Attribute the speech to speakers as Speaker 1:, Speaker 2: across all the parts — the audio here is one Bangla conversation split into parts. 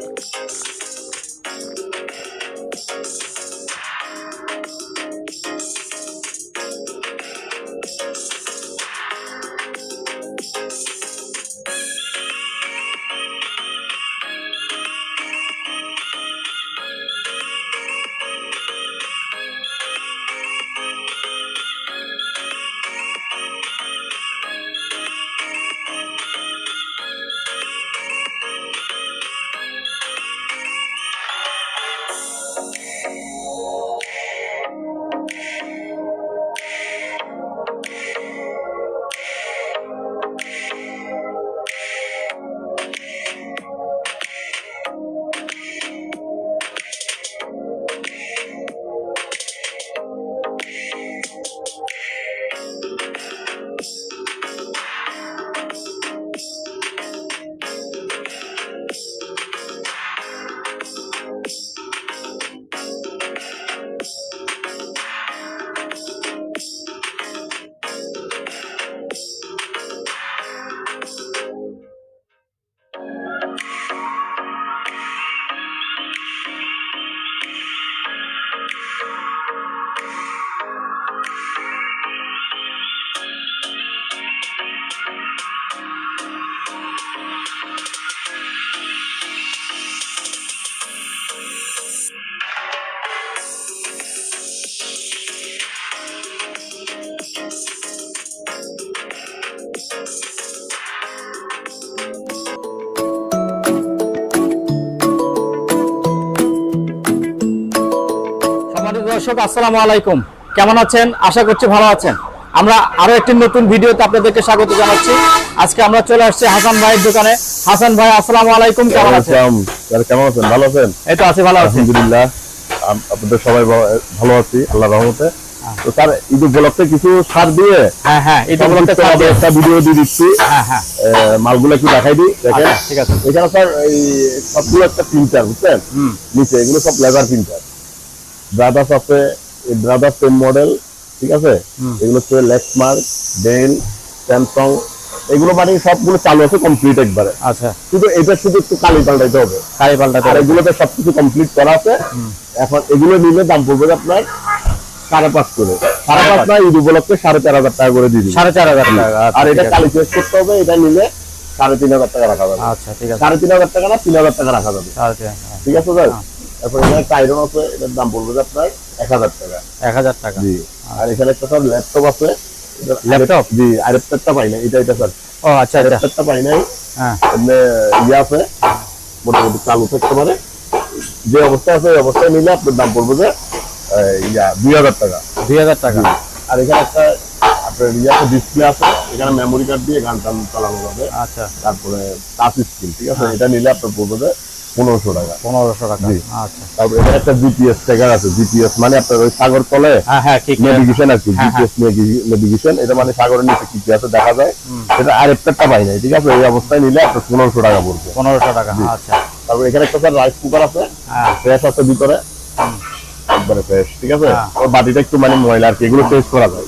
Speaker 1: Thank you. দর্শক আসসালামু আলাইকুম। কেমন আছেন? আশা করছি ভালো আছেন। আমরা আরও একটি নতুন ভিডিওতে আপনাদেরকে স্বাগত জানাচ্ছি। আজকে আমরা চলে আসছি হাসান ভাইয়ের দোকানে। হাসান ভাই আসসালামু আলাইকুম কেমন আছেন?
Speaker 2: কেমন আছেন? ভালো আছেন?
Speaker 1: এই তো আছি ভালো আছি।
Speaker 2: আলহামদুলিল্লাহ। আপনাদের সবাই ভালো আছি আল্লাহ রহমতে। তো স্যার ঈদ উপলক্ষে কিছু ছাড় দিয়ে
Speaker 1: হ্যাঁ হ্যাঁ বলতে
Speaker 2: সংক্ষিপ্তভাবে একটা ভিডিও দিয়ে দিচ্ছি।
Speaker 1: হ্যাঁ হ্যাঁ।
Speaker 2: মালগুলো একটু দেখাই দিই দেখেন।
Speaker 1: আচ্ছা, ঠিক আছে।
Speaker 2: এখানে স্যার এই সবগুলো একটা প্রিন্টার বুঝছেন? নিচে এগুলো সব লেজার প্রিন্টার ব্রাদার্স আছে এই ব্রাদার্স সেম মডেল ঠিক আছে? এগুলো হচ্ছে লেক্সমার্ক ডেল স্যামসাং এগুলো মানে সবগুলো চালু আছে কমপ্লিট একবারে।
Speaker 1: আচ্ছা।
Speaker 2: শুধু এটা শুধু একটু কালি পাল্টাইতে হবে।
Speaker 1: কারি পাল্টাতে
Speaker 2: আর এগুলোতে সবকিছু কমপ্লিট করা আছে। এখন এগুলো নিলে দাম পড়বে আপনার সাড়ে পাঁচ করে। সাড়ে পাঁচ না ঈদ উপলক্ষে সাড়ে চার হাজার টাকা করে দিয়ে দিবি।
Speaker 1: সাড়ে চার হাজার টাকা আচ্ছা,
Speaker 2: আর এটা। কালি চেস করতে হবে এটা নিলে সাড়ে তিন হাজার টাকা রাখা যাবে।
Speaker 1: আচ্ছা ঠিক আছে।
Speaker 2: সাড়ে তিন হাজার টাকা না তিন হাজার টাকা রাখা যাবে। ঠিক আছে স্যার তারপর এখানে একটা আয়রন আছে এটার দাম পড়বে যে আপনার এক হাজার টাকা।
Speaker 1: এক হাজার টাকা।
Speaker 2: জি। আর এখানে একটা স্যার ল্যাপটপ আছে
Speaker 1: ল্যাপটপ?
Speaker 2: জি আরেকটা পাই না এটা এটা স্যার
Speaker 1: ও আচ্ছা আচ্ছা।
Speaker 2: আরেকটা পাই নাই।
Speaker 1: হ্যাঁ।
Speaker 2: ইয়ে আছে মোটামুটি চালু থাকতে পারে। যে অবস্থা আছে ওই অবস্থায় নিলে আপনার দাম পড়বে যে ইয়া দুই হাজার টাকা।
Speaker 1: দুই হাজার টাকা।
Speaker 2: আর এখানে একটা আপনার ইয়ে আছে ডিসপ্লে আছে এখানে মেমোরি কার্ড দিয়ে গান টান চালানো যাবে।
Speaker 1: আচ্ছা।
Speaker 2: তারপরে টাচ স্ক্রিন ঠিক আছে? এটা নিলে আপনার পড়বে যে পনেরোশো টাকা।
Speaker 1: পনেরোশো টাকা। আচ্ছা।
Speaker 2: তারপরে একটা জিপিএস ট্যাগার আছে। জিপিএস মানে আপনার ওই সাগর তলে
Speaker 1: হ্যাঁ হ্যাঁ।
Speaker 2: নেভিগেশন আর কি।
Speaker 1: হ্যাঁ,
Speaker 2: জিপিএস নেভিগেশন এটা মানে সাগরের নিচে কি কি আছে দেখা যায়। আরেকটা পাই নাই ঠিক আছে? এই অবস্থায় নিলে আপনার পনেরোশো টাকা পড়বে।
Speaker 1: পনেরোশো টাকা আচ্ছা।
Speaker 2: তারপর এখানে একটা স্যার রাইস কুকার আছে।
Speaker 1: হ্যাঁ।
Speaker 2: ফ্রেশ আছে ভিতরে। একবারে ফ্রেশ ঠিক আছে?
Speaker 1: হ্যাঁ।
Speaker 2: ওর বাটিটা একটু মানে ময়লা আর কি এগুলো টেস্ট করা যায়।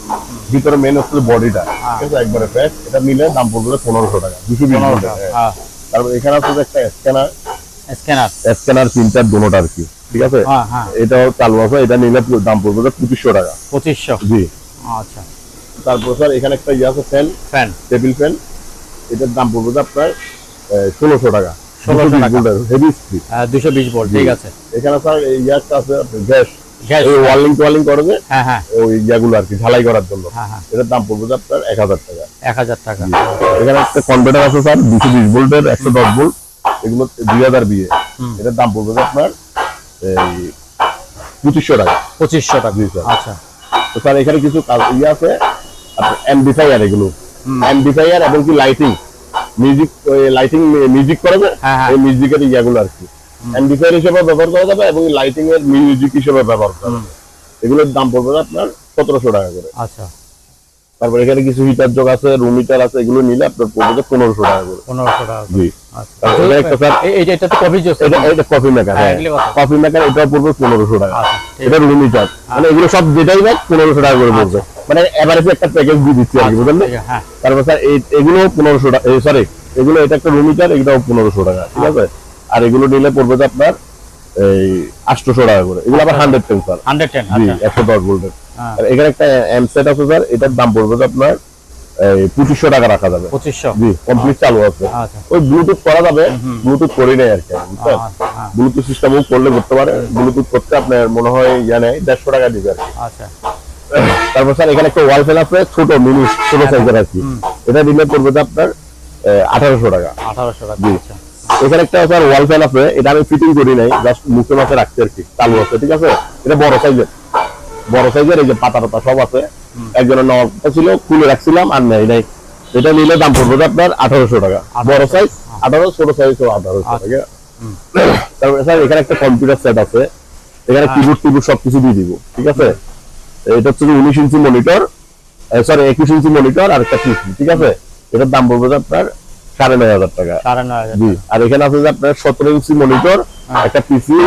Speaker 2: ভিতরে মেন হচ্ছে বডিটা
Speaker 1: হ্যাঁ।
Speaker 2: ঠিক আছে? একবারে ফ্রেশ এটা নিলে দাম পড়বে পনেরোশো টাকা দুশো বিশ
Speaker 1: হ্যাঁ।
Speaker 2: তারপর এখানে আছে একটা স্ক্যানার
Speaker 1: স্ক্যানার।
Speaker 2: স্ক্যানার প্রিন্টার দুটোটা আর কি ঠিক আছে?
Speaker 1: হ্যাঁ হ্যাঁ।
Speaker 2: এটাও এটা নিলে দাম পড়বে পঁচিশশো টাকা।
Speaker 1: পঁচিশশো।
Speaker 2: জি।
Speaker 1: আচ্ছা।
Speaker 2: তারপর স্যার এখানে একটা ইয়ে আছে ফ্যান।
Speaker 1: ফ্যান।
Speaker 2: Table fan. এটার দাম পড়বে আপনার ষোলোশো টাকা।
Speaker 1: 1600 টাকা।
Speaker 2: হেভি স্পিড
Speaker 1: দুশো বিশ ভোল্ট ঠিক আছে।
Speaker 2: এখানে স্যার ইয়ারটা আছে গ্যাস।
Speaker 1: গ্যাস।
Speaker 2: এই ওয়ালিং করে যে
Speaker 1: হ্যাঁ হ্যাঁ।
Speaker 2: ওই ইয়াগুলো আর কি ঢালাই করার জন্য।
Speaker 1: হ্যাঁ হ্যাঁ।
Speaker 2: এটার দাম পড়বে আপনার এক হাজার টাকা।
Speaker 1: এক হাজার টাকা।
Speaker 2: এখানে একটা কনভার্টার আছে স্যার দুশো বিশ ভোল্টের একশো দশ ভোল্ট। এগুলো দুই হাজার বিয়ে। এটার দাম পড়বে আপনার এই পঁচিশশো টাকা।
Speaker 1: পঁচিশশো টাকা। আচ্ছা।
Speaker 2: তো স্যার এখানে কিছু কাজ ইয়ে আছে আপনার এগুলো। অ্যাম্বিফায়ার এবং কি লাইটিং মিউজিক লাইটিং মিউজিক করে
Speaker 1: হ্যাঁ, হ্যাঁ।
Speaker 2: এই মিউজিকের ইয়াগুলো আর কি। অ্যাম্বিফায়ার হিসেবে ব্যবহার করা যাবে এবং লাইটিং এর মিউজিক হিসেবে ব্যবহার করা যাবে। এগুলোর দাম পড়বে আপনার সতেরোশো টাকা করে।
Speaker 1: আচ্ছা।
Speaker 2: তারপর এখানে কিছু হিটার যোগ আছে রুম হিটার আছে এগুলো নিলে আপনার পড়বে পনেরোশো টাকা করে।
Speaker 1: পনেরোশো টাকা
Speaker 2: জি।
Speaker 1: আচ্ছা। এটা কফি জুস
Speaker 2: এটা এটা কফি মেকার
Speaker 1: হ্যাঁ,
Speaker 2: হ্যাঁ
Speaker 1: এগুলো কত?
Speaker 2: কফি মেকার এটাও পড়বে পনেরোশো টাকা।
Speaker 1: আচ্ছা
Speaker 2: এটা রুম হিটার মানে এগুলো সব যেটাই পনেরোশো টাকা করে পড়বে। মানে এভারেজ একটা প্যাকেজ দিয়ে দিচ্ছি আর কি বুঝলেন
Speaker 1: হ্যাঁ।
Speaker 2: তারপর স্যার এই এগুলো পনেরোশো টাকা সরি এগুলো এটা একটা রুম হিটার এটাও পনেরোশো টাকা ঠিক আছে? আর এগুলো নিলে পড়বে যে আপনার এই আটশোশো টাকা করে। এগুলো আবার হান্ড্রেড
Speaker 1: টেন
Speaker 2: জি
Speaker 1: আচ্ছা।
Speaker 2: একশো দশ ভোল্টের
Speaker 1: হ্যাঁ।
Speaker 2: আর এখানে একটা এম সেট আছে স্যার এটার দাম পড়বে আপনার এই পঁচিশশো টাকা রাখা যাবে।
Speaker 1: পঁচিশশো।
Speaker 2: জি কমপ্লিট চালু আছে।
Speaker 1: আচ্ছা।
Speaker 2: ওই ব্লুটুথ করা যাবে ব্লুটুথ করি নাই আর কি বুঝছেন?
Speaker 1: আচ্ছা, হ্যাঁ।
Speaker 2: ব্লুটুথ সিস্টেম করলে করতে পারে। ব্লুটুথ করতে আপনার মনে হয় নেই দেড়শো টাকা দিবে আর
Speaker 1: আচ্ছা।
Speaker 2: তারপর স্যার এখানে একটা ওয়াল ফ্যান আছে ছোট মিনি ছোট সাইজের আর কি। এটা দিলে যে আপনার আঠারোশো টাকা।
Speaker 1: আঠারোশো টাকা
Speaker 2: জি। এখানে একটা স্যার ওয়াল ফ্যান আছে এটা আমি ফিটিং করি নাই জাস্ট মুখে মাঝে রাখছি আর কি চালু আছে ঠিক আছে? এটা বড় সাইজের বড় সাইজের এই যে পাতা পাতা সব আছে। একজনের কথা ছিল খুলে রাখছিলাম আর নেই নাই। এটা নিলে দাম পড়বে আপনার আঠারোশো টাকা। বড় সাইজ আঠারো ছোট সাইজ আঠারোশো
Speaker 1: আচ্ছা।
Speaker 2: টাকা। তারপরে স্যার এখানে একটা কম্পিউটার সেট আছে। এখানে
Speaker 1: হ্যাঁ।
Speaker 2: কিবোর্ড টিবোর্ড সবকিছু দিয়ে দিব ঠিক আছে? এটা হচ্ছে উনিশ ইঞ্চি মনিটর সরি একুশ ইঞ্চি মনিটর আর একটা ঠিক আছে? এটার দাম পড়বে আপনার সাড়ে নয় হাজার টাকা।
Speaker 1: সাড়ে নয় হাজার
Speaker 2: জি। আর এখানে আছে যে আপনার সতেরো ইঞ্চি মনিটর
Speaker 1: হ্যাঁ।
Speaker 2: একটা পিসি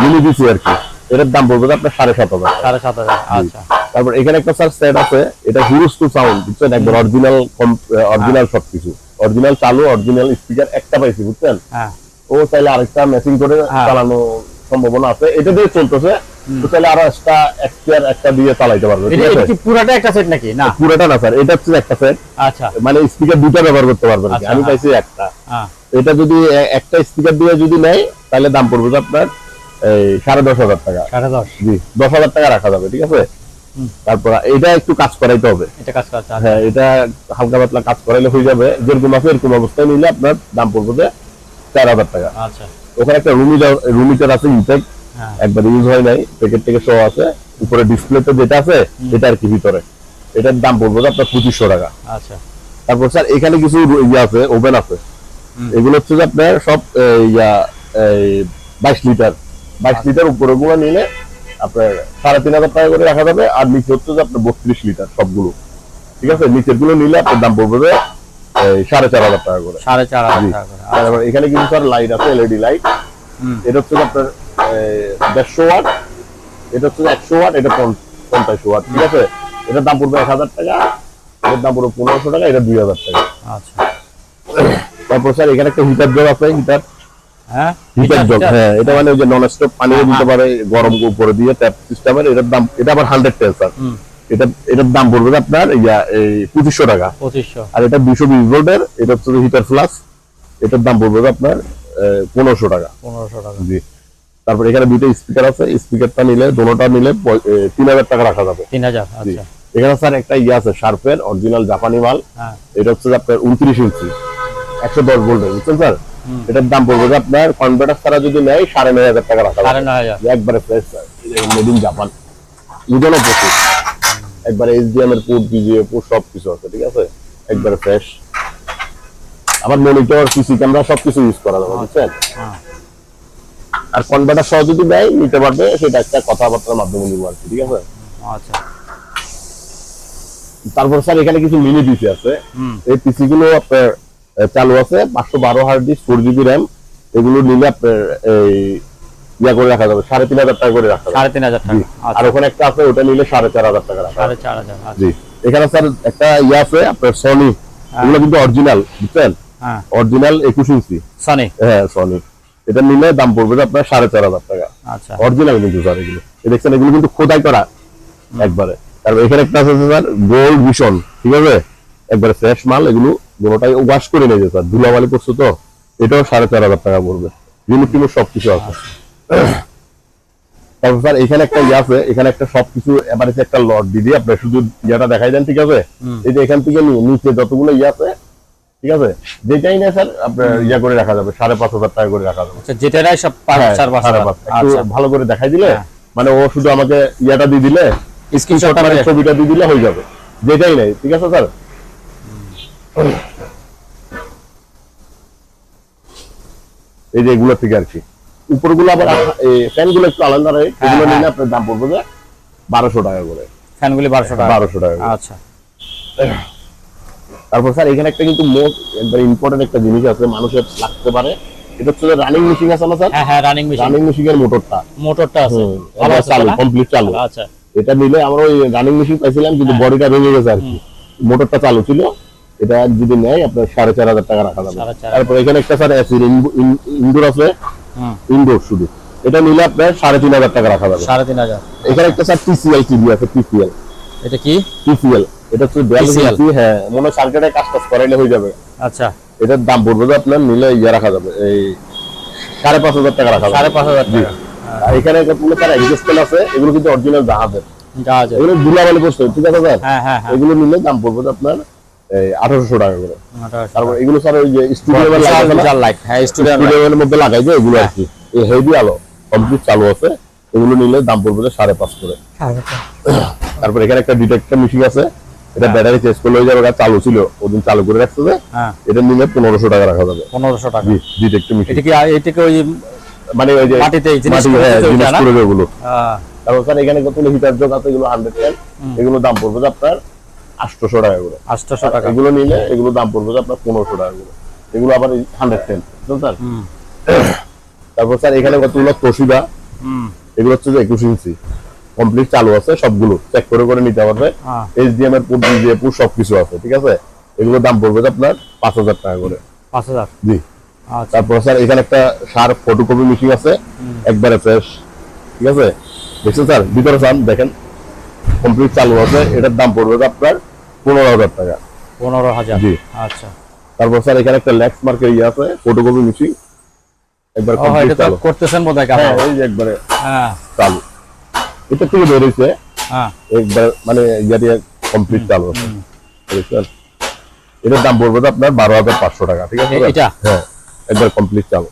Speaker 2: মিনি পিসি আর কি। এটার দাম যে আপনার সাড়ে সাত হাজার।
Speaker 1: সাড়ে সাত হাজার আচ্ছা।
Speaker 2: তারপর এখানে একটা স্যার সেট আছে এটা হিরোস টু সাউন্ড বুঝছেন? একবার অরিজিনাল অরিজিনাল সবকিছু। অরিজিনাল চালু অরিজিনাল স্পিকার একটা পাইছি বুঝছেন?
Speaker 1: হ্যাঁ।
Speaker 2: ও চাইলে আরেকটা ম্যাচিং করে
Speaker 1: হ্যাঁ।
Speaker 2: চালানো সম্ভাবনা আছে। এটা দিয়ে চলতেছে তো চাইলে আরও এক্সট্রা একটা একটা দিয়ে চালাইতে পারবে
Speaker 1: এটা এটা কি পুরাটা একটা সেট নাকি? না।
Speaker 2: পুরোটা না স্যার এটা হচ্ছে একটা সেট
Speaker 1: আচ্ছা।
Speaker 2: মানে স্পিকার দুটো ব্যবহার করতে পারবেন আর কি। আমি। একটা। এটা যদি একটা স্পিকার দিয়ে যদি নেয় তাহলে দাম পড়বে আপনার সাড়ে দশ হাজার টাকা।
Speaker 1: সাড়ে দশ।
Speaker 2: জি দশ হাজার টাকা রাখা যাবে ঠিক আছে? তারপর এটা একটু কাজ করাইতে হবে।
Speaker 1: এটা কাজ।
Speaker 2: হ্যাঁ এটা হালকা পাতলা কাজ করাইলে হয়ে যাবে। যেরকম আছে এরকম অবস্থায় নিলে আপনার দাম পড়বে চার হাজার টাকা।
Speaker 1: আচ্ছা।
Speaker 2: ওখানে একটা রুমিটার রুমিটার আছে একবার ইউজ হয় নাই প্যাকেট থেকে শো আছে উপরে ডিসপ্লেতে যেটা আছে এটা আর কি ভিতরে। এটার দাম যে আপনার পঁচিশশো টাকা।
Speaker 1: আচ্ছা।
Speaker 2: তারপর স্যার এখানে কিছু ইয়ে আছে ওভেন আছে। এগুলো হচ্ছে যে আপনার সব ইয়া বাইশ লিটার। বাইশ লিটার উপরে গুলো নিলে আপনার সাড়ে তিন হাজার টাকা করে রাখা যাবে আর নিচে হচ্ছে যে আপনার বত্রিশ লিটার সবগুলো। ঠিক আছে? নিচেরগুলো নিলে আপনার দাম পড়বে যে, সাড়ে চার হাজার টাকা করে।
Speaker 1: সাড়ে চার হাজার টাকা করে
Speaker 2: আর এখানে কিন্তু স্যার লাইট আছে এলইডি লাইট। এটা হচ্ছে আপনার দেড়শো ওয়াট এটা হচ্ছে একশো ওয়াট এটা পঞ্চাশ ওয়াট ঠিক আছে? এটার দাম পড়বে এক হাজার টাকা এটার দাম পড়বে পনেরোশো টাকা এটা দুই হাজার টাকা।
Speaker 1: আচ্ছা।
Speaker 2: তারপর স্যার এখানে একটা হিটার জগ আছে হিটার
Speaker 1: হ্যাঁ?
Speaker 2: হিটার জগ হ্যাঁ এটা মানে ওই যে নন স্টপ পানি
Speaker 1: হ্যাঁ,
Speaker 2: দিতে পারে গরম উপরে দিয়ে ট্যাপ সিস্টেমের এটার দাম এটা আবার হান্ড্রেড স্যার। এটা এটার দাম পড়বে আপনার এই পঁচিশশো টাকা।
Speaker 1: পঁচিশশো।
Speaker 2: আর এটা দুশো বিশ ভোল্টের এটা হচ্ছে হিটার ফ্লাস এটার দাম পড়বে আপনার পনেরোশো টাকা।
Speaker 1: পনেরোশো টাকা।
Speaker 2: জি। তারপর এখানে দুটো স্পিকার আছে স্পিকারটা নিলে দোনোটা নিলে তিন হাজার টাকা রাখা যাবে।
Speaker 1: তিন হাজার আচ্ছা।
Speaker 2: এখানে স্যার একটা ইয়ে আছে শার্পের অরিজিনাল জাপানি মাল।
Speaker 1: হ্যাঁ।
Speaker 2: এটা হচ্ছে আপনার উনত্রিশ ইঞ্চি। একশো দশ ভোল্টের বুঝছেন স্যার? এটার দাম পড়বে আপনার কনভার্টার ছাড়া যদি নেয় সাড়ে নয় হাজার টাকা রাখা একবারে fresh sir. Made in Japan ওজনও প্রচুর। একবারে এইচডিএম এর পোর্ট ডিজিএ পোর্ট সব কিছু আছে ঠিক আছে? একবারে ফ্রেশ আবার মনিটর সিসি ক্যামেরা সবকিছু ইউজ করা যাবে বুঝছেন?
Speaker 1: হ্যাঁ।
Speaker 2: আর কনভার্টার সহ যদি দেয় নিতে পারবে সেটা একটা কথাবার্তার মাধ্যমে নিব আর ঠিক আছে?
Speaker 1: আচ্ছা।
Speaker 2: তারপর স্যার এখানে কিছু মিনি পিসি আছে। এই পিসি গুলো আপনার চালু আছে পাঁচশো বারো hard disk four GB RAM এগুলো নিলে আপনার এই ইয়া করে রাখা যাবে সাড়ে তিন হাজার টাকা করে রাখা
Speaker 1: সাড়ে তিন হাজার টাকা।
Speaker 2: আর
Speaker 1: আচ্ছা।
Speaker 2: ওখানে একটা আছে ওটা নিলে সাড়ে চার হাজার টাকা রাখা
Speaker 1: সাড়ে চার হাজার আচ্ছা।
Speaker 2: জি। এখানে স্যার একটা ইয়ে আছে আপনার সনি এগুলো কিন্তু অরিজিনাল বুঝছেন?
Speaker 1: হ্যাঁ
Speaker 2: অরিজিনাল একুশ ইঞ্চি।
Speaker 1: সনি
Speaker 2: হ্যাঁ সনি এটা নিলে দাম পড়বে আপনার সাড়ে চার হাজার টাকা।
Speaker 1: আচ্ছা।
Speaker 2: অরিজিনাল কিন্তু স্যার এগুলো। দেখছেন এগুলো কিন্তু খোদাই করা। একবারে। তারপর এখানে একটা আছে স্যার গোল্ড ভিশন ঠিক আছে? একবারে ফ্রেশ মাল এগুলো দুটোটাই ওয়াশ করে নিয়েছে স্যার। ধুলাবালি করছে তো এটাও সাড়ে চার হাজার টাকা পড়বে। রিমোট টিমোট সবকিছু আছে। তারপর স্যার এখানে একটা ইয়ে আছে এখানে একটা সবকিছু এবারে একটা লট দিয়ে আপনার শুধু ইয়েটা দেখাই দেন ঠিক আছে? এই যে এখান থেকে নিয়ে নিচে যতগুলো ইয়ে আছে ঠিক আছে? যেটাই না স্যার আপনার ইয়া করে রাখা যাবে সাড়ে পাঁচ হাজার টাকা করে রাখা যাবে।
Speaker 1: যেটা যেটারাই সব
Speaker 2: হ্যাঁ, সাড়ে পাঁচ। একটু
Speaker 1: আচ্ছা।
Speaker 2: ভালো করে দেখাই দিলে
Speaker 1: হ্যাঁ।
Speaker 2: মানে ও শুধু আমাকে ইয়াটা দিয়ে দিলে
Speaker 1: স্ক্রিনশট
Speaker 2: মানে ছবিটা দিয়ে দিলে হয়ে যাবে। যেটাই নাই ঠিক আছে স্যার? এই যে এগুলো থেকে আর কি। উপরগুলো আবার ফ্যানগুলো একটু আলাদা রয়ে এগুলো
Speaker 1: হ্যাঁ।
Speaker 2: নিলে আপনার দাম পড়বে যে বারোশো টাকা করে।
Speaker 1: ফ্যানগুলি বারোশো টাকা।
Speaker 2: বারোশো টাকা।
Speaker 1: আচ্ছা।
Speaker 2: তারপর স্যার এখানে একটা কিন্তু মোট একবার ইম্পর্টেন্ট একটা জিনিস আছে মানুষের লাগতে পারে। এটা হচ্ছে রানিং মেশিন আছে না স্যার?
Speaker 1: হ্যাঁ হ্যাঁ রানিং মেশিন
Speaker 2: রানিং মেশিনের মোটরটা
Speaker 1: মোটরটা আছে। ভালো
Speaker 2: চালু কমপ্লিট চালু।
Speaker 1: আচ্ছা
Speaker 2: এটা নিলে আমরা ওই রানিং মেশিন পাইছিলাম কিন্তু
Speaker 1: হ্যাঁ।
Speaker 2: বডিটা ভেঙে গেছে আর কি। মোটরটা চালু ছিল। এটা যদি নেয় আপনার সাড়ে চার হাজার টাকা রাখা যাবে। তারপর এখানে একটা স্যার অ্যাসিড ইনডোর আছে। ইনডোর শুধু। এটা নিলে আপনার সাড়ে তিন হাজার টাকা রাখা যাবে।
Speaker 1: সাড়ে তিন হাজার।
Speaker 2: এখানে একটা স্যার টিসিএল টিভি আছে টিসিএল
Speaker 1: এটা কি?
Speaker 2: টিসিএল এটা ইঞ্চি হ্যাঁ মনে সার্কিটে কাজ টাজ করাইলে হয়ে যাবে।
Speaker 1: আচ্ছা।
Speaker 2: এটার দাম পড়বে যে আপনার নিলে ইয়ে রাখা যাবে এই সাড়ে পাঁচ হাজার টাকা রাখা যাবে।
Speaker 1: সাড়ে পাঁচ হাজার
Speaker 2: জি।
Speaker 1: টাকা।
Speaker 2: এখানে কতগুলো তার আছে এগুলো কিন্তু অরিজিনাল জাহাজের।
Speaker 1: জাহাজে
Speaker 2: এগুলো করছে ঠিক আছে স্যার?
Speaker 1: হ্যাঁ হ্যাঁ হ্যাঁ।
Speaker 2: এগুলো নিলে দাম পড়বে যে আপনার এই আঠারোশো টাকা করে। তারপর এগুলো স্যার ওই যে স্টুডিও
Speaker 1: হ্যাঁ
Speaker 2: মধ্যে লাগাই যে এগুলো আর কি। এই হেভি আলো কমপ্লিট চালু আছে এগুলো নিলে দাম পড়বে যে সাড়ে পাঁচ করে। তারপর এখানে একটা ডিটেক্টর মেশিন আছে এটা ব্যাটারি চেঞ্জ করলে হয়ে যাবে এটা চালু ছিল ওদিন চালু করে রাখছে যে
Speaker 1: হ্যাঁ।
Speaker 2: এটা নিলে পনেরোশো টাকা রাখা যাবে।
Speaker 1: পনেরোশো টাকা।
Speaker 2: জি ডিটেক্টর মেশিন
Speaker 1: এটা কি এটাকে ওই
Speaker 2: মানে ওই যে
Speaker 1: মাটিতে এই জিনিস করে
Speaker 2: হ্যাঁ
Speaker 1: দিতে না?
Speaker 2: করে দেয় ওগুলো।
Speaker 1: আহ,
Speaker 2: তারপর স্যার এখানে কতগুলো হিটার যোগ আছে এগুলো হান্ড্রেড টেন এগুলো দাম পড়বে আপনার আটশোশো টাকা করে।
Speaker 1: আটশোশো টাকা।
Speaker 2: এগুলো নিলে এগুলো দাম পড়বে আপনার পনেরোশো টাকা করে। এগুলো আবার হান্ড্রেড টেন স্যার তারপর স্যার এখানে কতগুলো
Speaker 1: হুম।
Speaker 2: এগুলো হচ্ছে যে একুশ ইঞ্চি। কমপ্লিট চালু আছে সবগুলো চেক করে করে নিতে পারবে।
Speaker 1: হ্যাঁ।
Speaker 2: এইচডিএম এর পুট ডিজে পুট সবকিছু আছে ঠিক আছে? এগুলোর দাম পড়বে আপনার পাঁচ হাজার টাকা করে।
Speaker 1: পাঁচ হাজার?
Speaker 2: জি।
Speaker 1: আচ্ছা।
Speaker 2: তারপর স্যার এখানে একটা সার ফটোকপি মেশিন আছে একবারে ফ্রেশ ঠিক আছে? দেখছেন স্যার? ভিতরে স্যার দেখেন কমপ্লিট চালু আছে এটার দাম পড়বে আপনার পনেরো হাজার টাকা।
Speaker 1: পনেরো হাজার?
Speaker 2: জি।
Speaker 1: আচ্ছা।
Speaker 2: তারপর স্যার এখানে একটা ল্যাক্স মার্কের ইয়ে আছে ফটোকপি মেশিন একবার
Speaker 1: করতেছেন বোধ হয়
Speaker 2: হ্যাঁ এই যে একবারে
Speaker 1: হ্যাঁ।
Speaker 2: চালু। এটা থেকে বেরিয়েছে
Speaker 1: হ্যাঁ।
Speaker 2: একবার মানে কমপ্লিট চালু বুঝছেন? এটার দাম পড়বে আপনার বারো হাজার পাঁচশো টাকা ঠিক আছে হ্যাঁ একবার কমপ্লিট চালু।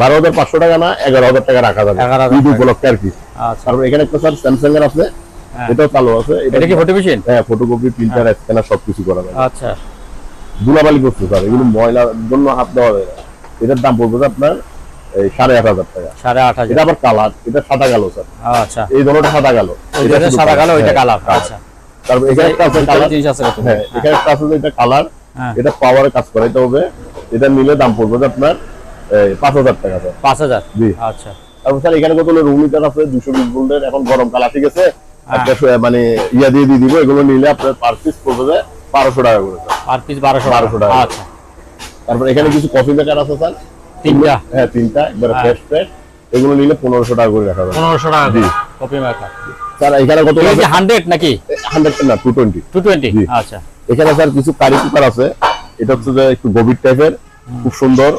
Speaker 2: বারো হাজার পাঁচশো টাকা না এগারো হাজার টাকা রাখা যাবে। ঈদ উপলক্ষে আর কি।
Speaker 1: আচ্ছা।
Speaker 2: তারপর এখানে একটা স্যার স্যামসাং এর আছে
Speaker 1: হ্যাঁ।
Speaker 2: এটাও চালু আছে।
Speaker 1: এটা কি ফটো মেশিন
Speaker 2: হ্যাঁ ফটোকপি প্রিন্টার স্ক্যানার সবকিছু করা যাবে।
Speaker 1: আচ্ছা।
Speaker 2: ধুলাবালি করতে স্যার এগুলো ময়লার জন্য হাত দেওয়া না। এটার দাম পড়বে আপনার এই সাড়ে আট হাজার টাকা।
Speaker 1: সাড়ে আট হাজার।
Speaker 2: এটা আবার কালার এটা সাদা গেল স্যার।
Speaker 1: আচ্ছা।
Speaker 2: এই সাদা
Speaker 1: কালো। ওইটা কালার। আচ্ছা।
Speaker 2: তারপর এখানে একটা আছে কালার।
Speaker 1: জিনিস আছে
Speaker 2: হ্যাঁ এখানে একটা আছে এটা কালার
Speaker 1: হ্যাঁ।
Speaker 2: এটা পাওয়ারে কাজ করাইতে হবে। এটা নিলে দাম পড়বে আপনার পাঁচ হাজার টাকা স্যার।
Speaker 1: পাঁচ হাজার?
Speaker 2: জি।
Speaker 1: আচ্ছা।
Speaker 2: তারপর স্যার এখানে কত রুম মিটার আছে? দুশো বিশ ভোল্টের। এখন গরম কালা ঠিক আছে। একটা মানে ইয়া দিয়ে দিয়ে দিব। এগুলো নিলে আপনার পার পিস পড়বে বারোশো টাকা করে স্যার।
Speaker 1: পার পিস বারোশো
Speaker 2: 1200 টাকা।
Speaker 1: আচ্ছা।
Speaker 2: তারপর এখানে কিছু কফি মেকার আছে স্যার?
Speaker 1: তিনটা?
Speaker 2: হ্যাঁ তিনটা একবারে। ফ্রেশ ফ্রেশ এগুলো নিলে পনেরোশো টাকা করে রাখা
Speaker 1: পনেরোশো টাকা
Speaker 2: জি।
Speaker 1: কপি
Speaker 2: স্যার এখানে কত
Speaker 1: হান্ড্রেড নাকি?
Speaker 2: হান্ড্রেড না টু টোয়েন্টি
Speaker 1: টু টোয়েন্টি আচ্ছা।
Speaker 2: এখানে স্যার কিছু কারি কুকার আছে। এটা হচ্ছে যে একটু গভীর টাইপের খুব সুন্দর।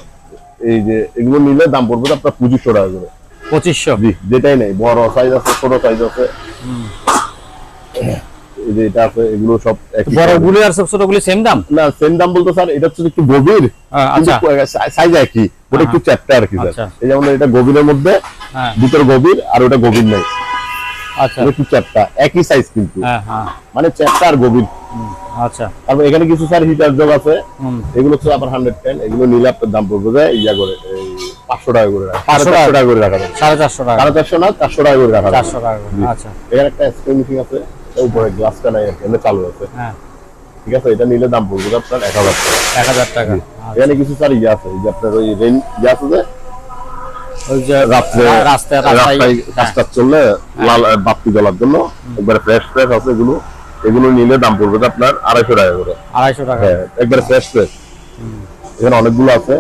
Speaker 2: এই যে এগুলো নিলে দাম পড়বে আপনার পঁচিশশো টাকা করে।
Speaker 1: পঁচিশশো?
Speaker 2: জি যেটাই নেই বড় সাইজ আছে ছোট সাইজ আছে। এই যে এটা আছে এগুলো সব একই
Speaker 1: বড়
Speaker 2: size।
Speaker 1: গুলি আর সব ছোট সেম দাম?
Speaker 2: না সেম দাম বলতে স্যার এটা হচ্ছে একটু গভীর
Speaker 1: আচ্ছা।
Speaker 2: সাইজ একই ওটা একটু চ্যাপ্টা আর কি স্যার।
Speaker 1: আচ্ছা।
Speaker 2: এই যেমন এটা গভীরের মধ্যে
Speaker 1: হ্যাঁ।
Speaker 2: ভিতর গভীর আর ওটা গভীর নেই।
Speaker 1: আচ্ছা।
Speaker 2: একটু চ্যাপ্টা একই সাইজ কিন্তু।
Speaker 1: হ্যাঁ হ্যাঁ।
Speaker 2: মানে চ্যাপ্টা আর গভীর।
Speaker 1: আচ্ছা।
Speaker 2: তারপর এখানে কিছু স্যার হিটার জগ আছে। এগুলো হচ্ছে আবার হান্ড্রেড টেন এগুলো নিলে আপনার দাম পড়বে ইয়া করে পাঁচশো টাকা করে রাখা।
Speaker 1: 500
Speaker 2: পাঁচশো টাকা। করে রাখা
Speaker 1: সাড়ে চারশো টাকা।
Speaker 2: সাড়ে চারশো না চারশো টাকা করে রাখা
Speaker 1: চারশো টাকা। আচ্ছা।
Speaker 2: এখানে একটা স্প্রে মেশিন আছে। এটা উপরে গ্লাসটা নাই এমনি চালু আছে।
Speaker 1: হ্যাঁ।
Speaker 2: ঠিক আছে এটা নিলে দাম পড়বে আপনার এক হাজার টাকা।
Speaker 1: এক হাজার টাকা।
Speaker 2: এখানে কিছু স্যার ইয়ে আছে যে আপনার ওই রেন ইয়ে আছে যে
Speaker 1: যে হ্যাঁ, রাস্তায়
Speaker 2: রাস্তায়
Speaker 1: রাস্তায়
Speaker 2: চললে লাল বাতি জ্বলার জন্য একবারে ফ্রেশ ফ্রেশ আছে এগুলো। এগুলো নিলে দাম পড়বে আপনার আড়াইশো টাকা করে।
Speaker 1: আড়াইশো টাকা।
Speaker 2: হ্যাঁ একবারে ফ্রেশ ফ্রেশ এখানে অনেকগুলো আছে।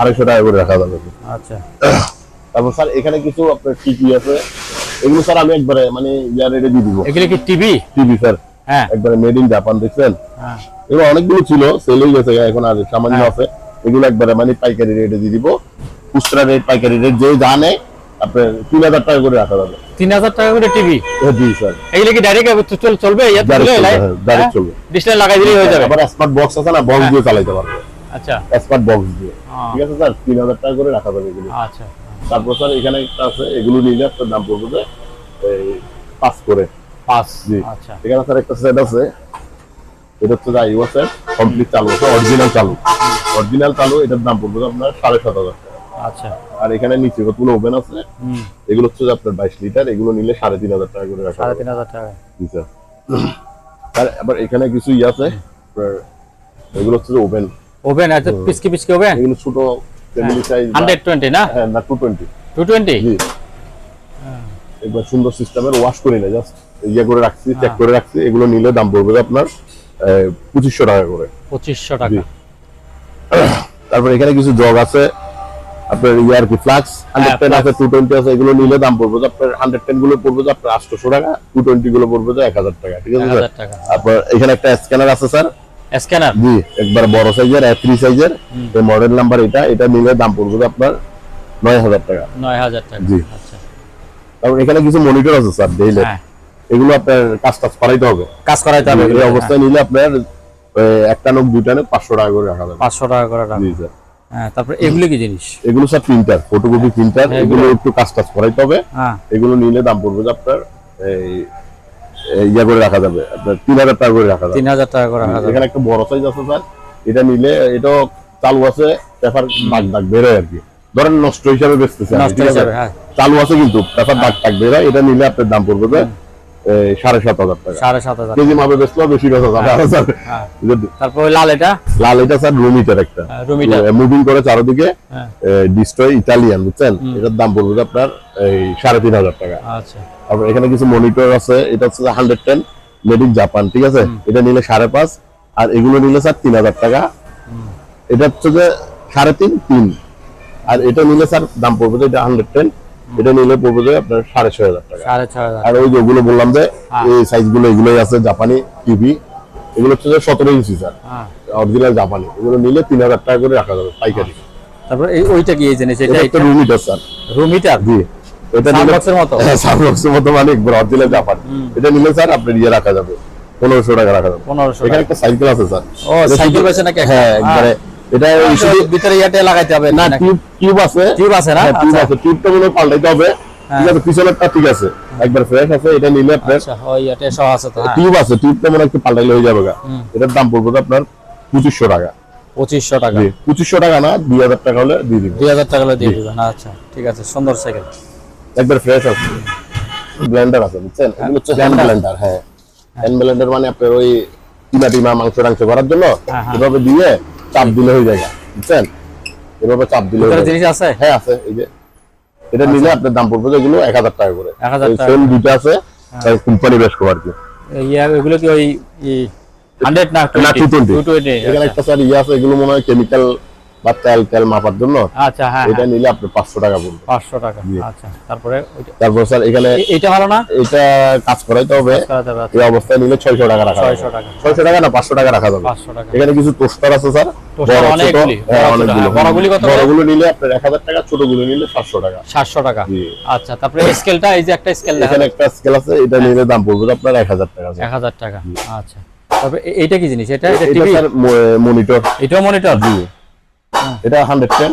Speaker 2: আড়াইশো টাকা করে রাখা যাবে।
Speaker 1: আচ্ছা।
Speaker 2: তারপর স্যার এখানে কিছু আপনার টিভি আছে। এগুলো স্যার আমি একবারে মানে ইয়ার রেটে দিয়ে দিব।
Speaker 1: এগুলি কি টিভি?
Speaker 2: TV sir.
Speaker 1: হ্যাঁ।
Speaker 2: একবারে মেড ইন জাপান দেখছেন?
Speaker 1: হ্যাঁ।
Speaker 2: এগুলো অনেকগুলো ছিল সেল হয়ে গেছে এখন আর সামান্য
Speaker 1: হ্যাঁ।
Speaker 2: আছে। এগুলো একবারে মানে পাইকারি রেটে দিয়ে দিব। খুচরা রেট পাইকারি রেট যে জানে আপনার তিন হাজার টাকা করে রাখা যাবে।
Speaker 1: তিন হাজার টাকা করে টিভি?
Speaker 2: হ্যাঁ, জি স্যার।
Speaker 1: এগুলি কি ডাইরেক্ট চলবে? ইয়ে
Speaker 2: চলবে, direct চলবে।
Speaker 1: ডিসপ্লে লাগাই দিলেই হয়ে যাবে।
Speaker 2: আবার স্মার্ট বক্স আছে না বক্স। দিয়ে চালাইতে পারবে।
Speaker 1: আচ্ছা।
Speaker 2: স্মার্ট বক্স দিয়ে। ঠিক আছে স্যার? তিন হাজার টাকা করে রাখা যাবে এগুলো।
Speaker 1: আচ্ছা।
Speaker 2: তারপর স্যার এখানে একটা আছে এগুলো নিলে আপনার দাম পড়বে এই পাঁচ করে।
Speaker 1: পাঁচ
Speaker 2: জি।
Speaker 1: আচ্ছা।
Speaker 2: এখানে স্যার একটা সেট আছে এটা হচ্ছে আইও সেট কমপ্লিট চালু আছে অরিজিনাল চালু। অরিজিনাল চালু এটার দাম পড়বে আপনার সাড়ে সাত হাজার টাকা।
Speaker 1: আচ্ছা।
Speaker 2: আর এখানে নিচে কতগুলো ওভেন আছে
Speaker 1: হুম।
Speaker 2: এগুলো হচ্ছে আপনার বাইশ লিটার এগুলো নিলে সাড়ে তিন হাজার টাকা করে রাখা
Speaker 1: সাড়ে। তিন হাজার টাকা
Speaker 2: জি স্যার আর আবার এখানে কিছু ইয়ে আছে এগুলো হচ্ছে ওভেন
Speaker 1: ওভেন আছে পিসকি পিসকি ওভেন
Speaker 2: এগুলো ছোট ফ্যামিলি সাইজ
Speaker 1: হান্ড্রেড টোয়েন্টি না
Speaker 2: হ্যাঁ না টু টোয়েন্টি
Speaker 1: টু টোয়েন্টি
Speaker 2: জি। একবার সুন্দর সিস্টেমের ওয়াশ করে না জাস্ট ইয়ে করে রাখছি চেক করে রাখছি এগুলো নিলে দাম পড়বে আপনার পঁচিশশো টাকা করে।
Speaker 1: পঁচিশশো
Speaker 2: জি।
Speaker 1: টাকা
Speaker 2: তারপর এখানে কিছু জগ আছে আপনার ইয়ার কি ফ্লাক্স টেন
Speaker 1: flux।
Speaker 2: আছে এগুলো নিলে দাম পড়বে আপনার হান্ড্রেড টেনগুলো পড়বে আপনার আটশোশো টাকা টু টোয়েন্টি গুলো পড়বে যে এক হাজার টাকা ঠিক আছে স্যার? আপনার এখানে একটা স্ক্যানার আছে স্যার।
Speaker 1: স্ক্যানার
Speaker 2: জি একবার বড় সাইজের থ্রি সাইজের এই মডেল নাম্বার এটা এটা নিলে দাম পড়বে আপনার নয় হাজার টাকা।
Speaker 1: নয় হাজার টাকা।
Speaker 2: জি।
Speaker 1: আচ্ছা।
Speaker 2: এখানে কিছু মনিটর আছে স্যার ডেইলি
Speaker 1: হ্যাঁ।
Speaker 2: এগুলো আপনার কাজ টাজ করাইতে হবে।
Speaker 1: কাজ করাইতে হবে।
Speaker 2: এই অবস্থায় নিলে আপনার একটা নোক দুইটা নোক পাঁচশো টাকা করে রাখা যাবে।
Speaker 1: পাঁচশো টাকা করে টাকা
Speaker 2: জি স্যার
Speaker 1: হ্যাঁ তারপর এগুলি কি জিনিস?
Speaker 2: এগুলো স্যার প্রিন্টার ফটোকপি প্রিন্টার
Speaker 1: হ্যাঁ,
Speaker 2: এগুলো। একটু কাজ টাজ করাইতে হবে।
Speaker 1: হ্যাঁ।
Speaker 2: এগুলো নিলে দাম পড়বে আপনার এই ইয়া করে রাখা যাবে। আপনার তিন হাজার টাকা করে রাখা যাবে।
Speaker 1: তিন হাজার টাকা করে রাখা যাবে।
Speaker 2: এখানে একটা বড় সাইজ আছে স্যার এটা নিলে এটাও চালু আছে পেপার দাগ দাগ বেরোয় আর কি। ধরেন নষ্ট হিসাবে বেচতেছে
Speaker 1: হ্যাঁ।
Speaker 2: চালু আছে কিন্তু পেপার দাগ দাগ বেরোয় এটা নিলে আপনার দাম পড়বে। সাড়ে সাত হাজার টাকা।
Speaker 1: সাড়ে সাত হাজার
Speaker 2: কেজি মাপে বেচলেও বেশি বেচা স্যার।
Speaker 1: হ্যাঁ তারপর লাল এটা?
Speaker 2: লাল এটা স্যার রুমিটার একটা।
Speaker 1: রুমিটা
Speaker 2: মুভিং করে চারদিকে
Speaker 1: হ্যাঁ।
Speaker 2: ডিস্ট্রয় ইটালিয়ান বুঝছেন? এটার দাম পড়বে আপনার এই সাড়ে তিন হাজার টাকা।
Speaker 1: আচ্ছা।
Speaker 2: তারপর এখানে কিছু মনিটর আছে এটা হচ্ছে হান্ড্রেড টেন মেড জাপান ঠিক আছে? এটা নিলে সাড়ে পাঁচ আর এগুলো নিলে স্যার তিন হাজার টাকা। এটা হচ্ছে যে সাড়ে তিন তিন। আর এটা নিলে স্যার দাম পড়বে এটা হান্ড্রেড টেন এটা নিলে পড়বে যে আপনার সাড়ে ছয় হাজার টাকা। আর ওই যেগুলো বললাম যে
Speaker 1: হ্যাঁ।
Speaker 2: এই সাইজগুলো এগুলোই আছে জাপানি টিভি। এগুলো হচ্ছে সতেরো ইঞ্চি স্যার
Speaker 1: হ্যাঁ।
Speaker 2: অরিজিনাল জাপানি। এগুলো নিলে তিন হাজার টাকা করে রাখা যাবে পাইকারি।
Speaker 1: তারপর এই ওইটা কি এই জিনিস? এটা
Speaker 2: একটা room heater sir.
Speaker 1: Room heater
Speaker 2: জি। এটা নিলে
Speaker 1: সানবক্সের মতো?
Speaker 2: সানবক্সের মতো মানে একবার অরিজিনাল জাপান। এটা নিলে স্যার আপনার ইয়ে রাখা যাবে। পনেরোশো টাকা রাখা যাবে।
Speaker 1: পনেরোশো
Speaker 2: এখানে একটা সাইকেল আছে স্যার।
Speaker 1: ও সাইকেল বেছে নাকি
Speaker 2: হ্যাঁ একবারে এটা
Speaker 1: ভিতরে ইয়াতে লাগাইতে হবে
Speaker 2: না? টিউব টিউব আছে।
Speaker 1: টিউব আছে না?
Speaker 2: হ্যাঁ, টিউব আছে। টিউবটা মনে পাল্টাইতে হবে। ঠিক আছে পিছনেরটা ঠিক আছে। একবার ফ্রেশ আছে এটা নিলে
Speaker 1: আচ্ছা ওই ইয়াতে সহ আছে তো হ্যাঁ।
Speaker 2: টিউব আছে টিউবটা মনে একটু পাল্টাইলে হয়ে যাবে। এটার দাম পড়বে আপনার পঁচিশশো টাকা।
Speaker 1: পঁচিশশো টাকা।
Speaker 2: পঁচিশশো টাকা না দুই হাজার টাকা হলে দিয়ে দিবে
Speaker 1: দুই হাজার টাকা হলে দিয়ে দিবেন আচ্ছা ঠিক আছে সুন্দর সাইকেল
Speaker 2: একবার ফ্রেশ আছে। ব্লেন্ডার আছে বুঝছেন? এগুলো হচ্ছে হ্যান্ড ব্লেন্ডার হ্যাঁ। হ্যান্ড ব্লেন্ডার মানে আপনার ওই টিমা টিমা মাংস টাংস করার জন্য
Speaker 1: হ্যাঁ, হ্যাঁ।
Speaker 2: এভাবে দিয়ে চাপ দিলে হয়ে যায় বুঝছেন? এভাবে চাপ দিলে হয়ে
Speaker 1: জিনিস আছে?
Speaker 2: হ্যাঁ আছে এই যে। এটা নিলে আপনার দাম পড়বে যেগুলো এক হাজার টাকা করে।
Speaker 1: 1000 টাকা।
Speaker 2: সেম দুইটা আছে কোম্পানি বেশ আর কি
Speaker 1: এগুলো কি ওই হান্ড্রেড না
Speaker 2: টু টোয়েন্টি
Speaker 1: টু টোয়েন্টি
Speaker 2: এখানে একটা স্যার ইয়ে আছে এগুলো মনে হয় কেমিক্যাল বা তেল তেল মাপার জন্য
Speaker 1: আচ্ছা হ্যাঁ
Speaker 2: এটা নিলে আপনার পাঁচশো টাকা পড়বে।
Speaker 1: পাঁচশো টাকা আচ্ছা তারপরে
Speaker 2: তারপর স্যার এখানে
Speaker 1: এ- এইটা ভালো না?
Speaker 2: এটা কাজ করাইতে হবে।
Speaker 1: আচ্ছা,
Speaker 2: এই অবস্থায় নিলে ছয়শো টাকা রাখা
Speaker 1: 600 টাকা।
Speaker 2: ছয়শো টাকা না পাঁচশো টাকা রাখা যাবে।
Speaker 1: পাঁচশো টাকা।
Speaker 2: এখানে কিছু টোস্টার আছে স্যার। ছোট,
Speaker 1: অনেকগুলি,
Speaker 2: হ্যাঁ, অনেকগুলো।
Speaker 1: হ্যাঁ, বড়গুলি কত
Speaker 2: বড়গুলো নিলে এক হাজার টাকা ছোটগুলো নিলে সাতশো টাকা।
Speaker 1: সাতশো টাকা।
Speaker 2: জি।
Speaker 1: আচ্ছা তারপরে স্কেলটা এই যে একটা স্কেল দেখা
Speaker 2: এখানে একটা স্কেল আছে এটা নিলে দাম পড়বে আপনার এক হাজার টাকা।
Speaker 1: এক হাজার টাকা আচ্ছা। তারপরে এ- এইটা কি জিনিস? এটা এটা
Speaker 2: এটা
Speaker 1: টিভি?
Speaker 2: Sir monitor.
Speaker 1: এটাও মনিটর?
Speaker 2: জি। এটা হান্ড্রেড টেন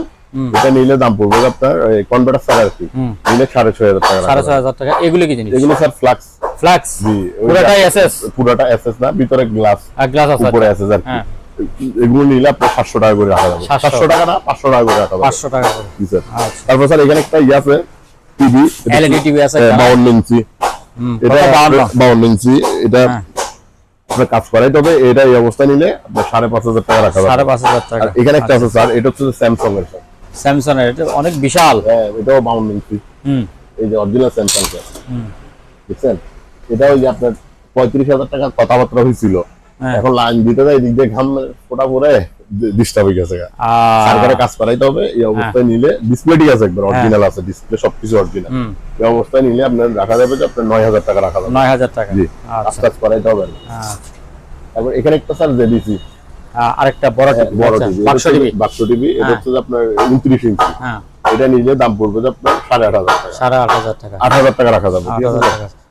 Speaker 2: এটা নিলে দাম পড়বে আপনার কনভার্টার স্যার আর কি। নিলে সাড়ে ছয় হাজার টাকা
Speaker 1: সাড়ে ছয় হাজার টাকা। এগুলো কি জিনিস?
Speaker 2: এগুলো স্যার ফ্লাক্স
Speaker 1: ফ্লাক্স
Speaker 2: জি
Speaker 1: পুরোটাই এসএস
Speaker 2: পুরোটা এসএস না ভিতরে গ্লাস
Speaker 1: আর গ্লাস আছে
Speaker 2: উপরে এসএস আর কি।
Speaker 1: হ্যাঁ।
Speaker 2: এগুলো নিলে আপনার সাতশো টাকা করে রাখা যাবে। সাতশো। টাকা না পাঁচশো টাকা করে রাখা
Speaker 1: পাঁচশো টাকা করে।
Speaker 2: জি স্যার
Speaker 1: আচ্ছা।
Speaker 2: তারপর স্যার এখানে একটা ইয়ে আছে টিভি
Speaker 1: LED TV আছে।
Speaker 2: বাউন্ন ইঞ্চি। এটা। বাউন্ন ইঞ্চি। এটা
Speaker 1: হ্যাঁ।
Speaker 2: আপনার কাজ করাই তবে এটা এই অবস্থা নিলে আপনার সাড়ে পাঁচ হাজার টাকা রাখা
Speaker 1: সাড়ে পাঁচ হাজার টাকা।
Speaker 2: এখানে একটা আছে স্যার এটা হচ্ছে স্যামসাং এর
Speaker 1: স্যামসাং এর এটা অনেক বিশাল।
Speaker 2: হ্যাঁ এটাও বাউন্ন ইঞ্চি
Speaker 1: হুম।
Speaker 2: এই যে অরিজিনাল স্যামসাং স্যার বুঝছেন? এটা ওই যে আপনার পঁয়ত্রিশ হাজার টাকার কথাবার্তা হয়েছিল।
Speaker 1: হ্যাঁ।
Speaker 2: এখন লাইন দিতে যায় এদিক দিয়ে ঘাম ফোটা পরে ডিস্টার্ব হয়ে গেছে
Speaker 1: আর
Speaker 2: কাজ করাইতে হবে এই অবস্থায় নিলে ডিসপ্লে ঠিক আছে একবার অরিজিনাল আছে ডিসপ্লে সবকিছু অরিজিনাল এই অবস্থায় নিলে আপনার রাখা যাবে যে আপনার নয় হাজার টাকা রাখা যাবে।
Speaker 1: নয় হাজার টাকা।
Speaker 2: জি কাজ
Speaker 1: টাজ
Speaker 2: কাজ করাইতে হবে।
Speaker 1: আচ্ছা।
Speaker 2: তারপর এখানে একটা স্যার জেডিসি
Speaker 1: আরেকটা বড় টিভি
Speaker 2: বড়
Speaker 1: আচ্ছা,
Speaker 2: টিভি
Speaker 1: বাক্স টিভি।
Speaker 2: বাক্স টিভি এটা
Speaker 1: হ্যাঁ।
Speaker 2: হচ্ছে আপনার উনত্রিশ ইঞ্চি
Speaker 1: হ্যাঁ।
Speaker 2: এটা নিলে দাম পড়বে আপনার সাড়ে আট হাজার টাকা।
Speaker 1: সাড়ে আট হাজার টাকা।
Speaker 2: আট হাজার টাকা রাখা যাবে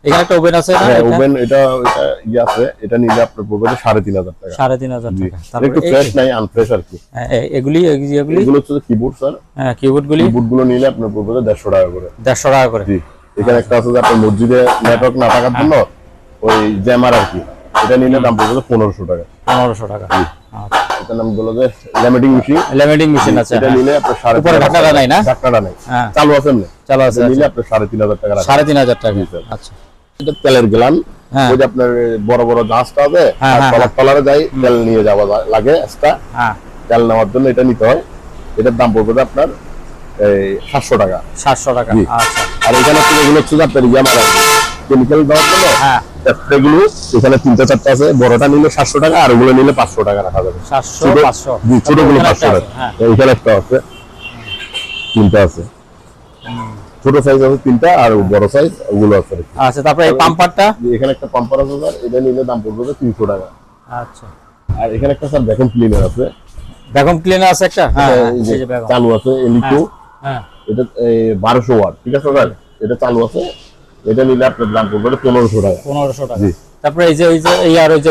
Speaker 1: এখানে একটা ওভেন আছে
Speaker 2: হ্যাঁ ওভেন এটা এটা ইয়ে আছে এটা নিলে আপনার পড়বে সাড়ে তিন হাজার টাকা।
Speaker 1: সাড়ে তিন হাজার টাকা।
Speaker 2: একটু ফ্রেশ নাই আনফ্রেশ আর কি।
Speaker 1: হ্যাঁ, এগুলি এগুলি এগুলি?
Speaker 2: এগুলো হচ্ছে কিবোর্ড স্যার
Speaker 1: হ্যাঁ কিবোর্ড গুলি
Speaker 2: কিবোর্ডগুলো নিলে আপনার পড়বে দেড়শো টাকা করে।
Speaker 1: দেড়শো টাকা করে।
Speaker 2: জি। এখানে একটা আছে যে আপনার মসজিদে নেটওয়ার্ক না থাকার জন্য ওই জ্যামার আর কি। এটা নিলে দাম পড়বে পনেরোশো টাকা।
Speaker 1: পনেরোশো টাকা।
Speaker 2: এটার নাম বলো যে ল্যামিটিং মেশিন।
Speaker 1: লেমিটিং মেশিন আছে
Speaker 2: এটা
Speaker 1: হ্যাঁ।
Speaker 2: নিলে আপনার সাড়ে
Speaker 1: উপরে ঢাকনাটা নাই না?
Speaker 2: ঢাকনাটা নাই। চালু আছে এমনি।
Speaker 1: চালু আছে
Speaker 2: নিলে আপনার সাড়ে তিন হাজার টাকা
Speaker 1: সাড়ে তিন হাজার টাকা। আচ্ছা।
Speaker 2: এটা তেলের গ্লান।
Speaker 1: হ্যাঁ।
Speaker 2: ওই যে আপনার বড় বড় জাহাজটা আছে
Speaker 1: হ্যাঁ,
Speaker 2: তলার তলারে যাই তেল নিয়ে যাওয়া লাগে এক্সট্রা
Speaker 1: হ্যাঁ।
Speaker 2: তেল নেওয়ার জন্য এটা নিতে হয়। এটার দাম পড়বে যে আপনার এই সাতশো টাকা।
Speaker 1: সাতশো টাকা। আচ্ছা।
Speaker 2: আর এখানে হচ্ছে এগুলো হচ্ছে আপনার ইয়ামার। কেমিক্যাল দেওয়ার জন্য
Speaker 1: হ্যাঁ।
Speaker 2: এখানে তিনটা চারটা আছে। বড়টা নিলে সাতশো টাকা আর ওগুলো নিলে পাঁচশো টাকা রাখা যাবে।
Speaker 1: সাতশো পাঁচশো।
Speaker 2: ছোটগুলো পাঁচশো টাকা।
Speaker 1: হ্যাঁ
Speaker 2: এখানে একটা আছে। তিনটা আছে। ছোট সাইজ আছে তিনটা আর বড় সাইজ ওগুলো আছে
Speaker 1: আচ্ছা তারপরে এই পাম্পারটা
Speaker 2: এখানে একটা পাম্পার আছে স্যার। এটা নিলে দাম পড়বে তিনশো টাকা।
Speaker 1: আচ্ছা।
Speaker 2: আর এখানে একটা স্যার ভ্যাকুম ক্লিনার আছে।
Speaker 1: ভ্যাকুম ক্লিনার আছে একটা? হ্যাঁ হ্যাঁ।
Speaker 2: চালু আছে এলিকো
Speaker 1: হ্যাঁ
Speaker 2: এটা বারোশো ওয়াট ঠিক আছে স্যার? এটা চালু আছে। এটা নিলে আপনার দাম পড়বে পনেরোশো টাকা।
Speaker 1: পনেরোশো টাকা। তারপরে এই যে ওই যে এই আর ওই যে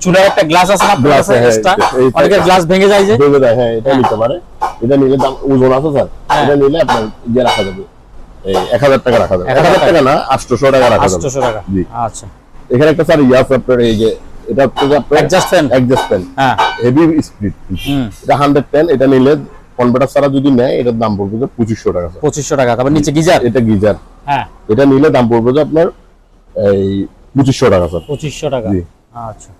Speaker 1: চুলার একটা গ্লাস আছে না গ্লাস
Speaker 2: হ্যাঁ,
Speaker 1: এক্সট্রা
Speaker 2: এই-
Speaker 1: অনেকের গ্লাস ভেঙে যায় যে।
Speaker 2: ভেবে দেয় হ্যাঁ এটা নিতে পারে। এটা নিলে দাম ওজন আছে স্যার।
Speaker 1: হ্যাঁ।
Speaker 2: এটা নিলে আপনার রাখা যাবে এই এক হাজার টাকা রাখা যাবে।
Speaker 1: এক
Speaker 2: এক
Speaker 1: হাজার
Speaker 2: হাজার টাকা। না আটশোশো টাকা রাখা যাবে।
Speaker 1: আটশোশো টাকা।
Speaker 2: জি।
Speaker 1: আচ্ছা।
Speaker 2: এখানে একটা স্যার ইয়ে আছে আপনার এই যে এটা হচ্ছে আপনার
Speaker 1: Adjust fan?
Speaker 2: অ্যাডজাস্ট ফ্যান
Speaker 1: হ্যাঁ।
Speaker 2: হেভি স্পিড এটা হান্ড্রেড টেন এটা নিলে কনভার্টার ছাড়া যদি নেয় এটার দাম পড়বে পঁচিশশো টাকা
Speaker 1: পঁচিশশো টাকা তারপর নিচে গিজার।
Speaker 2: এটা গিজার।
Speaker 1: হ্যাঁ।
Speaker 2: এটা নিলে দাম পড়বে যে আপনার এই পঁচিশশো টাকা স্যার।
Speaker 1: পঁচিশশো টাকা। আচ্ছা।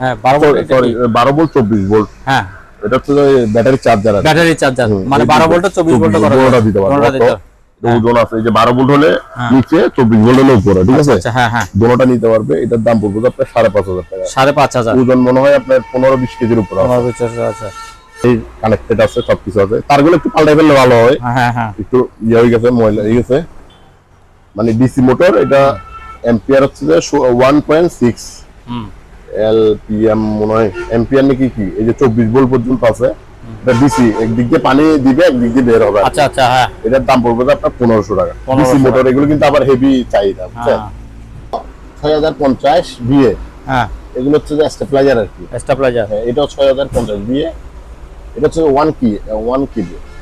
Speaker 1: হ্যাঁ বারো ভোল্ট
Speaker 2: সরি বারো ভোল্ট চব্বিশ ভোল্ট।
Speaker 1: হ্যাঁ।
Speaker 2: এটা ব্যাটারি চার্জার আছে
Speaker 1: ব্যাটারি চার্জার। মানে বারো ভোল্ট ভোল্ট করা
Speaker 2: দিতে পারবে। ওজন আছে এই যে বারো ভোল্ট হলে
Speaker 1: হ্যাঁ।
Speaker 2: নিচে ভোল্ট হলে উপরে ঠিক আছে?
Speaker 1: আচ্ছা হ্যাঁ হ্যাঁ।
Speaker 2: নিতে পারবে এটার দাম পড়বে আপনার সাড়ে পাঁচ হাজার টাকা।
Speaker 1: সাড়ে পাঁচ হাজার।
Speaker 2: ওজন মনে হয় আপনার পনেরো বিশ কেজির উপরে
Speaker 1: আচ্ছা।
Speaker 2: এই কানেক্টেড আছে সবকিছু আছে। তারগুলো একটু পাল্টাই ফেললে ভালো হয়।
Speaker 1: হ্যাঁ হ্যাঁ হ্যাঁ।
Speaker 2: একটু ইয়ে হয়ে গেছে ময়লা হয়ে গেছে। মানে ডিসি মোটর এটা এম্পিয়ার হচ্ছে যে ওয়ান পয়েন্ট সিক্স
Speaker 1: হুম।
Speaker 2: এল পি এম মনে হয়। এম্পিয়ার নাকি কি? এই যে চব্বিশ ভোল্ট পর্যন্ত আছে। এটা ডিসি একদিক দিয়ে পানি দিবে একদিক দিয়ে বের হবে।
Speaker 1: আচ্ছা আচ্ছা হ্যাঁ।
Speaker 2: এটার দাম পড়বে আপনার পনেরোশো টাকা। ডিসি মোটর এগুলো কিন্তু আবার হেভি চাহিদা বুঝছেন? ছয় হাজার পঞ্চাশ বিয়ে
Speaker 1: হ্যাঁ।
Speaker 2: এগুলো হচ্ছে যে স্টেপলাইজার আর কি। হ্যাঁ এটাও ছয় হাজার পঞ্চাশ বিয়ে এটা হচ্ছে ওয়ান কি ওয়ান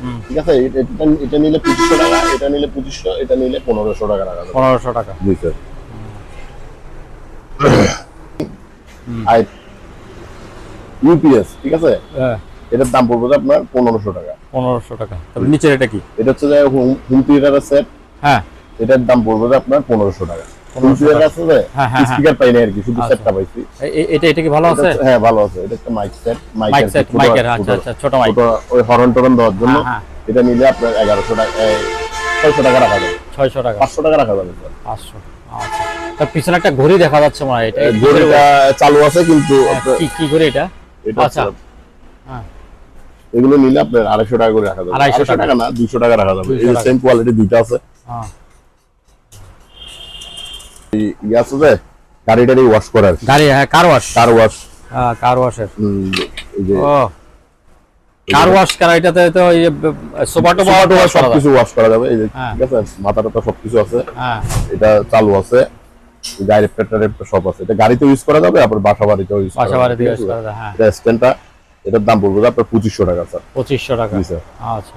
Speaker 1: হুম।
Speaker 2: ঠিক আছে? এটা এটা নিলে পঁচিশশো টাকা এটা নিলে পঁচিশশো এটা নিলে পনেরোশো টাকা রাখা
Speaker 1: পনেরোশো টাকা।
Speaker 2: জি স্যার আর ইউপিএস ঠিক আছে?
Speaker 1: হ্যাঁ।
Speaker 2: এটার দাম পড়বে যে আপনার পনেরোশো টাকা।
Speaker 1: পনেরোশো টাকা। নিচের এটা কি?
Speaker 2: এটা হচ্ছে হোম হোম থিয়েটারের সেট
Speaker 1: হ্যাঁ।
Speaker 2: এটার দাম পড়বে যে আপনার পনেরোশো টাকা। হোম
Speaker 1: 1500
Speaker 2: থিয়েটার আছে যে
Speaker 1: হ্যাঁ, হ্যাঁ,
Speaker 2: শুধু
Speaker 1: আচ্ছা। এটা এটা কি ভালো আছে?
Speaker 2: হ্যাঁ ভালো আছে। এটা মাইক সেট
Speaker 1: মাইক সেট মাইকের আচ্ছা আচ্ছা হ্যাঁ, হ্যাঁ।
Speaker 2: নিলে আপনার এগারোশো টাকা ছয়শো টাকা রাখা যাবে।
Speaker 1: ছয়শো টাকা।
Speaker 2: পাঁচশো টাকা রাখা যাবে
Speaker 1: পাঁচশো আচ্ছা। তার পিছনে একটা ঘড়ি দেখা যাচ্ছে মনে হয় এটা ঘড়ি?
Speaker 2: ঘড়িটা চালু আছে কিন্তু
Speaker 1: হ্যাঁ, কি কি ঘড়ি এটা?
Speaker 2: এটা
Speaker 1: আচ্ছা। হ্যাঁ।
Speaker 2: এগুলো নিলে আপনার আড়াইশো টাকা করে রাখা যাবে। আড়াইশো টাকা। না দুশো টাকা রাখা যাবে।
Speaker 1: 200
Speaker 2: এই
Speaker 1: টাকা।
Speaker 2: সেম কোয়ালিটি দুইটা আছে।
Speaker 1: হ্যাঁ।
Speaker 2: ইয়ে আছে যে গাড়িটার ওয়াশ করার।
Speaker 1: গাড়ি হ্যাঁ কার ওয়াশ
Speaker 2: কার ওয়াশ
Speaker 1: হ্যাঁ কার ওয়াশের ও। কার ওয়াশ করা এটাতে তো এই সোফা টোফা
Speaker 2: সব
Speaker 1: ওয়াশ করা যায়।
Speaker 2: সবকিছু ওয়াশ করা যাবে এই যে
Speaker 1: হ্যাঁ।
Speaker 2: ঠিক আছে? মাথা টাথা সবকিছু আছে।
Speaker 1: হ্যাঁ।
Speaker 2: এটা চালু আছে। সব আছে। এটা গাড়িতে ইউজ করা যাবে আবার বাসা বাড়িতেও ইউজ
Speaker 1: হ্যাঁ।
Speaker 2: এটা স্ট্যান্ডটা এটার দাম পড়বে আপনার পঁচিশশো টাকা স্যার
Speaker 1: পঁচিশশো টাকা। আচ্ছা।